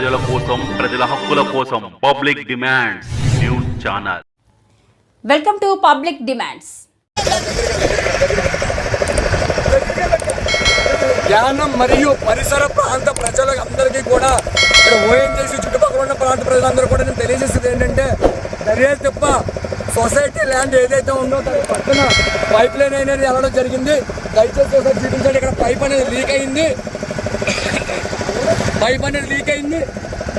ప్రజల కోసం ప్రజల హక్కుల కోసం public demands news channel. Welcome to public demands. ధ్యానం మరియు పరిసర ప్రాంత ప్రజలకు అందరికీ కూడా ఇక్కడ ఓఎన్జేసి చుట్టుపక్కల ఉన్న ప్రాంత ప్రజలందరూ కూడా నేను తెలియజేసేది ఏంటంటే దర్యా తిప్ప సొసైటీ ల్యాండ్ ఏదైతే ఉందో దాని పక్కన పైప్ లైన్ అనేది వెళ్ళడం జరిగింది. దయచేసి ఒకసారి చూపించండి ఇక్కడ పైప్ అనేది లీక్ అయింది. పైప్ అనేది లీక్ అయింది.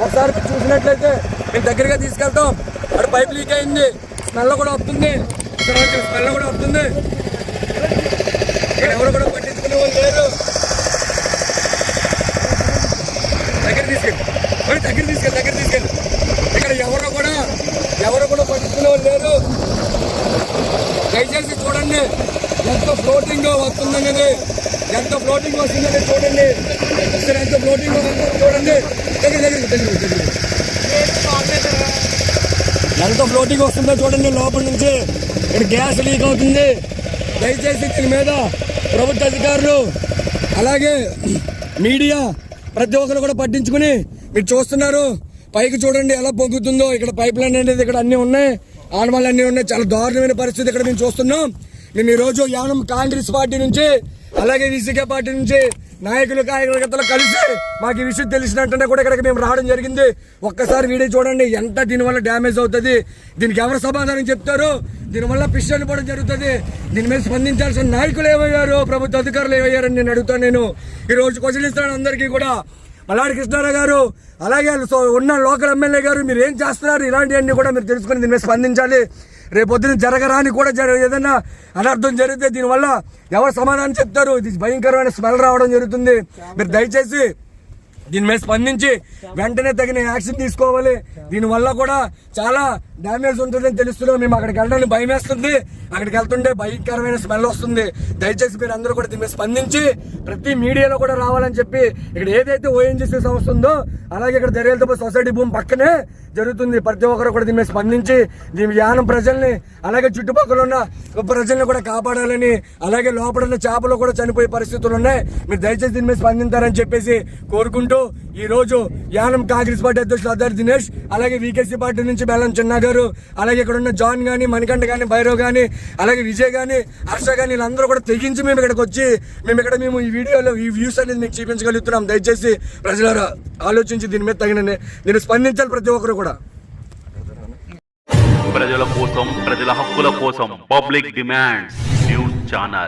ఒకసారి చూసినట్లయితే మేము దగ్గరగా తీసుకెళ్తాం. అక్కడ పైప్ లీక్ అయింది. స్మెల్ కూడా వస్తుంది. ఇక్కడ స్మెల్ కూడా వస్తుంది. ఇక్కడ ఎవరు కూడా పట్టించుకునే వాళ్ళు లేరు. దగ్గర తీసుకెళ్ళి. మరి దగ్గర తీసుకెళ్ళి దగ్గర తీసుకెళ్ళి. ఇక్కడ ఎవరు కూడా ఎవరు కూడా పట్టించుకునే వాళ్ళు లేరు. దయచేసి చూడండి. ఎంత ఫ్లోటింగ్ వస్తుందనేది ఎంత ఫ్లోటింగ్ వస్తుందనేది చూడండి. ఇక్కడ ఎంత ఫ్లోటింగ్ వస్తుందో చూడండి. దగ్గర దగ్గర దగ్గర ఎంత ఫ్లోటింగ్ వస్తుందో చూడండి లోపల నుంచి. ఇక్కడ గ్యాస్ లీక్ అవుతుంది. దయచేసి దీని మీద ప్రభుత్వ అధికారులు అలాగే మీడియా ప్రతి ఒక్కరు కూడా పట్టించుకుని మీరు చూస్తున్నారు. పైకి చూడండి ఎలా పొంగుతుందో. ఇక్కడ పైప్ లైన్ అనేది ఇక్కడ అన్నీ ఉన్నాయి. ఆనవాళ్ళు అన్నీ ఉన్నాయి. చాలా దారుణమైన పరిస్థితి ఇక్కడ మేము చూస్తున్నాం. నేను ఈరోజు యానం కాంగ్రెస్ పార్టీ నుంచి అలాగే విసికే పార్టీ నుంచి నాయకులు కార్యకర్తలు కలిసి మాకు ఈ విషయం తెలిసినట్టుంటే కూడా ఇక్కడికి మేము రావడం జరిగింది. ఒక్కసారి వీడియో చూడండి ఎంత దీనివల్ల డ్యామేజ్ అవుతుంది. దీనికి ఎవరు సమాధానం చెప్తారు? దీనివల్ల పిస్టల్ పడడం జరుగుతుంది. దీని మీద స్పందించాల్సిన నాయకులు ఏమయ్యారు? ప్రభుత్వ అధికారులు ఏమయ్యారని నేను అడుగుతాను నేను. ఈ రోజు క్వశ్చన్ ఇస్తాను అందరికీ కూడా. మల్లాడి కృష్ణారావు గారు అలాగే ఉన్న లోకల్ ఎమ్మెల్యే గారు మీరు ఏం చేస్తున్నారు? ఇలాంటివన్నీ కూడా మీరు తెలుసుకుని దీని మీద స్పందించాలి. రేపొద్దున జరగరాని కూడా జర ఏదైనా అనర్థం జరిగితే దీనివల్ల ఎవరు సమాధానం చెప్తారు? ఇది భయంకరమైన స్మెల్ రావడం జరుగుతుంది. మీరు దయచేసి దీని మీద స్పందించి వెంటనే తగిన యాక్షన్ తీసుకోవాలి. దీనివల్ల కూడా చాలా డ్యామేజ్ ఉంటుందని తెలుస్తున్నాం. మేము అక్కడికి వెళ్ళడానికి భయం వేస్తుంది. అక్కడికి వెళ్తుంటే భయంకరమైన స్మెల్ వస్తుంది. దయచేసి మీరు అందరూ కూడా దీని మీద స్పందించి ప్రతి మీడియాలో కూడా రావాలని చెప్పి ఇక్కడ ఏదైతే ఓఎన్జీసీ సంస్థ ఉందో అలాగే ఇక్కడ దర్యాలతో సొసైటీ భూమి పక్కనే జరుగుతుంది. ప్రతి ఒక్కరు కూడా దీని మీద స్పందించి దీని యానం ప్రజల్ని అలాగే చుట్టుపక్కల ఉన్న ప్రజల్ని కూడా కాపాడాలని అలాగే లోపల ఉన్న చేపలు కూడా చనిపోయే పరిస్థితులు ఉన్నాయి. మీరు దయచేసి దీని మీద స్పందించారని చెప్పేసి కోరుకుంటూ ఈ రోజు యానం కాంగ్రెస్ పార్టీ అధ్యక్షులు అదర్ దినేష్ అలాగే వీకేసీ పార్టీ నుంచి బెల్లం చిన్న గారు అలాగే ఇక్కడ ఉన్న జాన్ గాని మణికంఠ గాని భైరవ్ గాని అలాగే విజయ్ గాని హర్ష గాని వీళ్ళందరూ కూడా తెగించి మేము ఇక్కడికి వచ్చి మేము ఇక్కడ మేము ఈ వీడియోలో ఈ వ్యూస్ అనేది మీకు చూపించగలుగుతున్నాం. దయచేసి ప్రజలారా ఆలోచించి దీని మీద తగిన నేను స్పందించాలి ప్రతి ఒక్కరు కూడా. ప్రజల కోసం ప్రజల హక్కుల కోసం పబ్లిక్ డిమాండ్స్ న్యూస్ ఛానల్